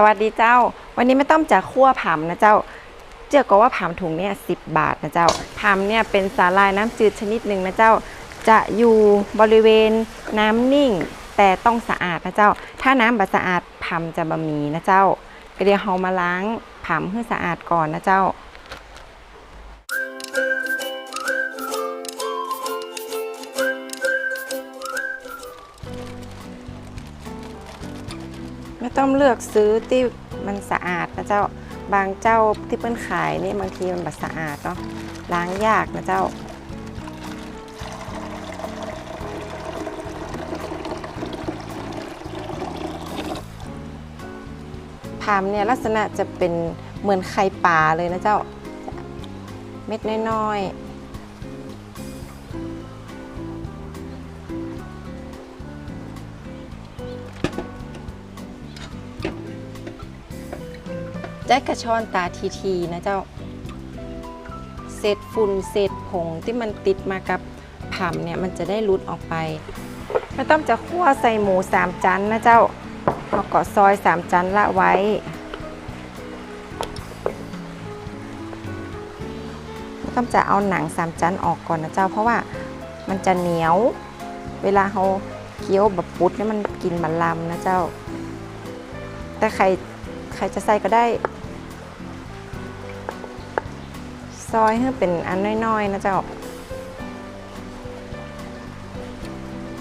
สวัสดีเจ้า วันนี้ไม่ต้องจะคั่วผำนะเจ้า เจ้าก็ว่าผำถุงเนี่ยสิบาทนะเจ้าผำเนี่ยเป็นสาลายน้ำจืดชนิดหนึ่งนะเจ้า จะอยู่บริเวณน้ำนิ่ง แต่ต้องสะอาดนะเจ้า ถ้าน้ำบัสะอาดผำจะบะหมีนะเจ้าก็เดี๋ยวเรามาล้างผำให้สะอาดก่อนนะเจ้า ต้องเลือกซื้อที่มันสะอาดนะเจ้าบางเจ้าที่เปิ้นขายนี่บางทีมันแบบสะอาดเนาะล้างยากนะเจ้าพามเนี่ยลักษณะจะเป็นเหมือนไข่ปลาเลยนะเจ้า เม็ดน้อยๆ แจ็คกระชอนตาทีทีๆนะเจ้าเศษฝุ่นเศษผงที่มันติดมากับผำเนี่ยมันจะได้รุดออกไปไม่ต้องจะคั่วใส่หมูสามชั้นนะเจ้าเอาเกาะซอยสามชั้นละไว้ไม่ต้องจะเอาหนังสามชั้นออกก่อนนะเจ้า เพราะว่ามันจะเหนียว เวลาเขาเคี้ยวแบบปุ๊ดเนี่ยมันกินมันลำนะเจ้า แต่ใครใครจะใส่ก็ได้ ซอยให้เป็นอันน้อยๆนะเจ้า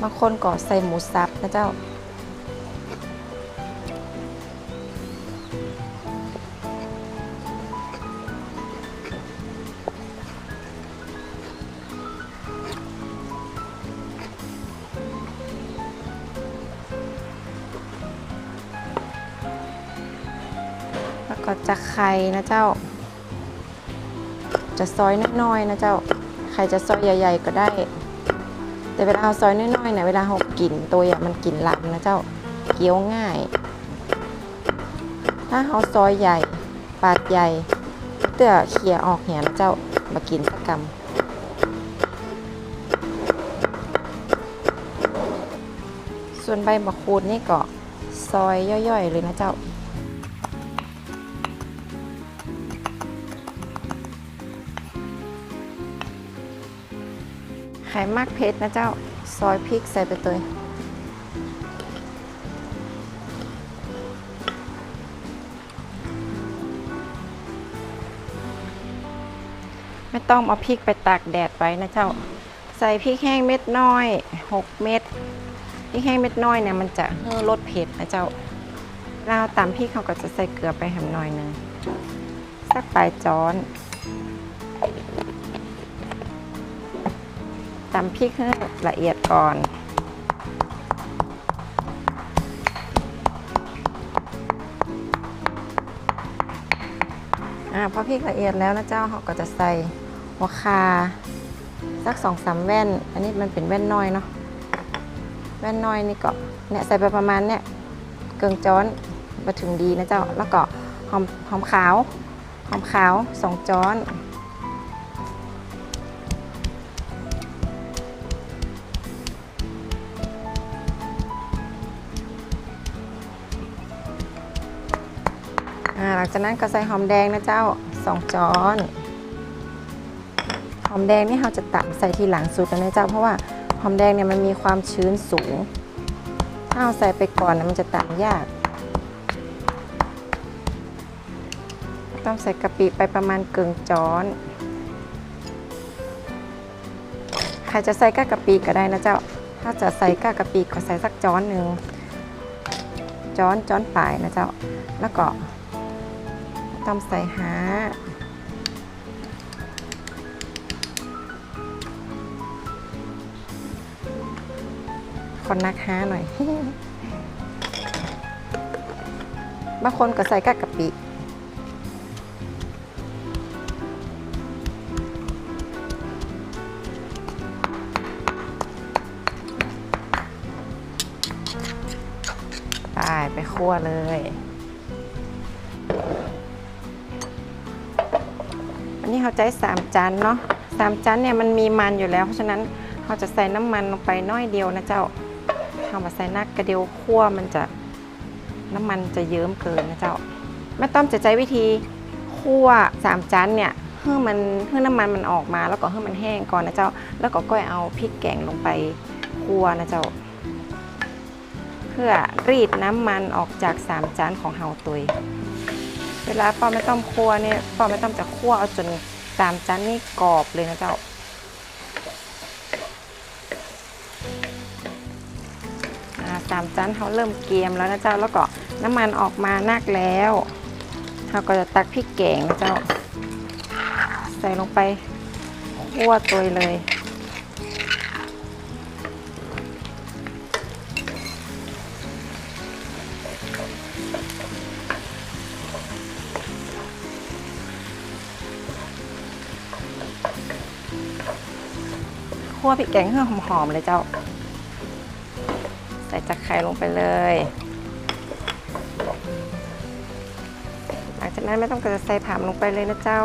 บางคนก็ใส่หมูสับนะเจ้า แล้วก็จะไข่นะเจ้า จะซอยน้อยๆนะเจ้า ใครจะซอยใหญ่ ๆ ก็ได้ แต่เวลาเราซอยน้อยๆเนี่ยเวลาเรากินตัวอะมันกินลำนะเจ้าเคี้ยวง่าย ถ้าเราซอยใหญ่ ปาดใหญ่เตื้อเขี่ยออกเหียนะเจ้า มากินสักกำส่วนใบมะกรูดนี่ก็ซอยย่อยๆเลยนะเจ้า ข่มากเพชรนะเจ้า ซอยพริกใส่ไปเลยไม่ต้องเอาพริกไปตากแดดไว้นะเจ้า ใส่พริกแห้งเม็ดน้อย 6 เม็ดพริกแห้งเม็ดน้อยเนี่ยมันจะเพิ่มรสเผ็ดนะเจ้าเราตำพริกเขาก็จะใส่เกลือไปหมหน่อยหนึงสักปลายจ้อน ตำพริกให้ละเอียดก่อน อ่าพอพริกละเอียดแล้วนะเจ้าเขาก็จะใส่หัวคาสักสองสามแว่น อันนี้มันเป็นแว่นน้อยเนาะ แว่นน้อยนี่ก็เนี่ยใส่ไปประมาณเนี่ยเกิงจ้อนมาถึงดีนะเจ้า แล้วก็หอมหอมขาว หอมขาวสองจ้อน หลังจากนั้นก็ใส่หอมแดงนะเจ้าสองช้อนหอมแดงนี่เราจะตักใส่ทีหลังสุดนะเจ้า เพราะว่าหอมแดงเนี่ยมันมีความชื้นสูง ถ้าเราใส่ไปก่อนนะมันจะตักยาก ต้องใส่กะปิไปประมาณเกึ่งจ้อนใครจะใส่ก้ากะปิก็ได้นะเจ้า ถ้าจะใส่ก้ากะปิก็ใส่สักจ้อนหนึ่งจ้อนจ้อนปลายนะเจ้า แล้วก็ ต้องใส่หาคนนักหาหน่อย บางคนก็ใส่กะกะปิไปไปคั่วเลย เขาใช้สามจานเนาะสามจานเนี่ยมันมีมันอยู่แล้ว เพราะฉะนั้นเราจะใส่น้ำมันลงไปน้อยเดียวนะเจ้าเอามาใส่นักกระเดียวคั่วมันจะน้ำมันจะเยิ้มเกินนะเจ้าแม่ต้อมจะใช้วิธีคั่วสามชั้นเนี่ยให้มันให้น้ำมันมันออกมา แล้วก็ให้มันแห้งก่อนนะเจ้า แล้วก็ก้อยเอาพริกแกงลงไปคั่วนะเจ้า เพื่อรีดน้ำมันออกจากสามจานของเฮาตุย เวลาป้อไม่ต้องคั่วเนี่ยป้อไม่ต้องจะคั่วเอาจน สามจานนี่กรอบเลยนะเจ้าอ่าสามจานเขาเริ่มเกรียมแล้วนะเจ้า แล้วก็น้ำมันออกมานักแล้วเราก็จะตักพริกแกงนะเจ้า ใส่ลงไปคั่วตัวเลย คั่วพริกแกงให้หอมๆเลยเจ้า ใส่จักไข่ลงไปเลย หลังจากนั้นไม่ต้องก็จะใส่ผามลงไปเลยนะเจ้า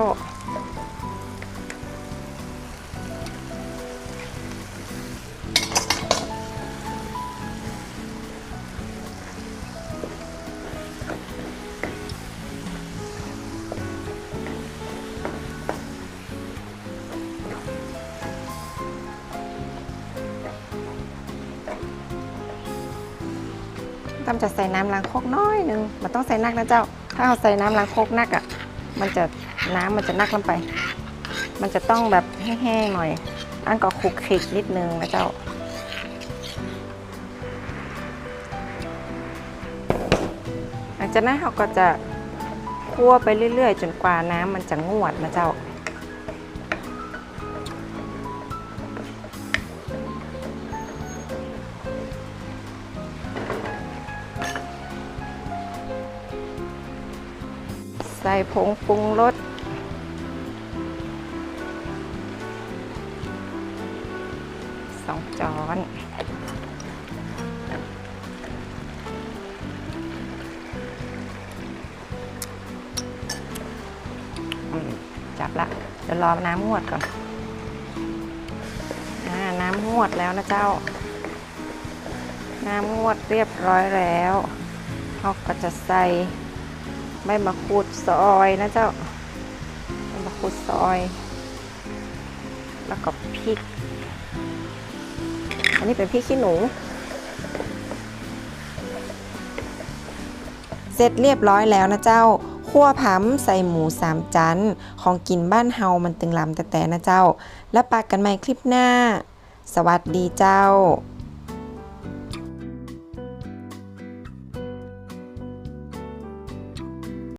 ต้อมจะใส่น้ำล้างโคกน้อยหนึงมันต้องใส่นักนะเจ้า ถ้าเราใส่น้ำล้างโคกนักอะ่ะ มันจะน้ำมันจะนักลงไป มันจะต้องแบบแห้งๆหน่อย อันก็คลุกคลิกนิดนึงนะเจ้าหลังจากนั้นเราก็จะคั่วไปเรื่อยๆ จนกว่าน้ำมันจะงวดนะเจ้า ใส่ผงปรุงรสสองจอนจับละเดี๋ยวรอน้ำงวดก่อนอน้ำงวดแล้วนะเจ้า น้ำงวดเรียบร้อยแล้วเราก็จะใส่ ใบมะกรูดซอยนะเจ้าใบมะกรูดซอย แล้วก็พริก อันนี้เป็นพริกขี้หนู เสร็จเรียบร้อยแล้วนะเจ้าคั่วผำใส่หมูสามจันของกินบ้านเฮามันตึงลำแต่แต่นะเจ้า แล้วปากกันใหม่คลิปหน้า สวัสดีเจ้า